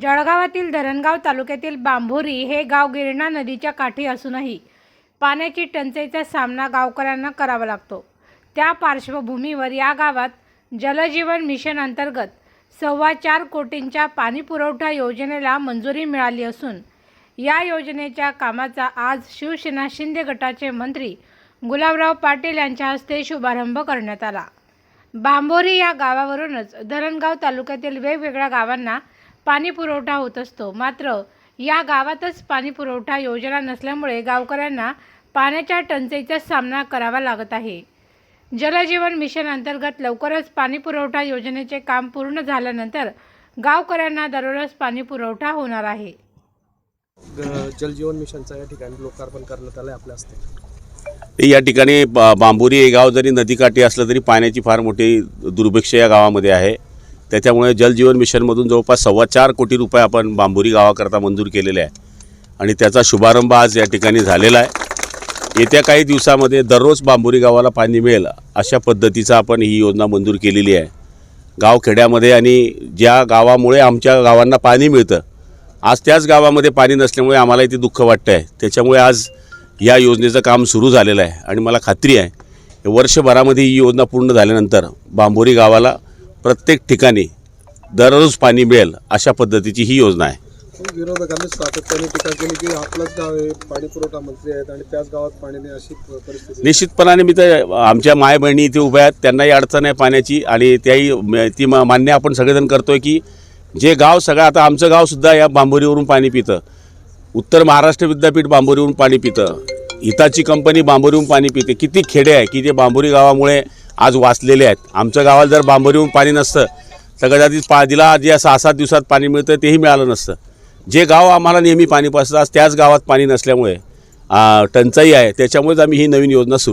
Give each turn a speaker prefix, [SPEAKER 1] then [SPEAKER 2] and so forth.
[SPEAKER 1] जळगावातील धरणगाव तालुक्यातील बांभोरी हे गाव गिरणा नदीच्या काठी असूनही पाण्याची टंचाईचा सामना गावकऱ्यांना करावा लागतो. त्या पार्श्वभूमीवर या गावात जलजीवन मिशन अंतर्गत सव्वा चार कोटींच्या पाणीपुरवठा योजनेला मंजुरी मिळाली असून या योजनेच्या कामाचा आज शिवसेना शिंदे गटाचे मंत्री गुलाबराव पाटील यांच्या हस्ते शुभारंभ करण्यात आला. बांबोरी या गावावरूनच धरणगाव तालुक्यातील वेगवेगळ्या गावांना पाणी पुरवठा होत असतो. मात्र या गावातच पाणी पुरवठा योजना नसल्यामुळे गावकऱ्यांना पाण्याच्या टंचाईचा सामना करावा लागत आहे. जलजीवन मिशन अंतर्गत लवकरच पाणी पुरवठा योजनेचे काम पूर्ण झाल्यानंतर गावकऱ्यांना दररोज पाणी पुरवठा होणार आहे.
[SPEAKER 2] जलजीवन मिशनचा या ठिकाणी लोकार्पण करण्यात आलं आपल्या हस्ते.
[SPEAKER 3] या ठिकाणी बा- बांबोरी हे गाव जरी नदीकाठी असलं तरी पाण्याची फार मोठी दुर्भिक्ष या गावामध्ये आहे. त्याच्यामुळे जलजीवन मिशनमधून जवळपास सव्वा चार कोटी रुपये आपण बांबोरी गावाकरता मंजूर केलेले आहे. आणि त्याचा शुभारंभ आज या ठिकाणी झालेला आहे. येत्या काही दिवसामध्ये दररोज बांबोरी गावाला पाणी मिळेल अशा पद्धतीचा आपण ही योजना मंजूर केलेली आहे. गावखेड्यामध्ये आणि ज्या गावामुळे आमच्या गावांना पाणी मिळतं आज त्याच गावामध्ये पाणी नसल्यामुळे आम्हाला इथे दुःख वाटतं आहे त्याच्यामुळे आज या योजनेचं काम सुरू झालेलं आहे. आणि मला खात्री आहे वर्षभरामध्ये ही योजना पूर्ण झाल्यानंतर बांबोरी गावाला प्रत्येक ठिकाणी दररोज पाणी मिळेल अशा पद्धतीची ही योजना आहे.
[SPEAKER 2] विरोधकांनी सातत्याने टीका केली की आपलंच गाव आहे पाणी पुरवठा मंत्री आहेत आणि त्याच गावात पाणी नाही अशी परिस्थिती
[SPEAKER 3] निश्चितपणाने मी तर आमच्या माय बहिणी इथे उभ्या आहेत त्यांनाही अडचण आहे पाण्याची आणि त्याही ती म- मान्य आपण सगळेजण करतोय की जे गाव सगळं आता आमचं गावसुद्धा या बांबोरीवरून पाणी पितं. उत्तर महाराष्ट्र विद्यापीठ बांबोरीवरून पाणी पितं. हिताची कंपनी बांबोरीवरून पाणी पिते. किती खेडे आहे की जे बांबोरी गावामुळे आज वाचलेले आहेत. आमच्या गावाला जर बांबरीहून पाणी नसतं तर कदाचित पा दिला जे सहा सात दिवसात पाणी मिळतं तेही मिळालं नसतं. जे गाव आम्हाला नेहमी पाणी पासतं आज त्याच गावात पाणी नसल्यामुळे टंचाई आहे. त्याच्यामुळेच आम्ही ही नवीन योजना सुरू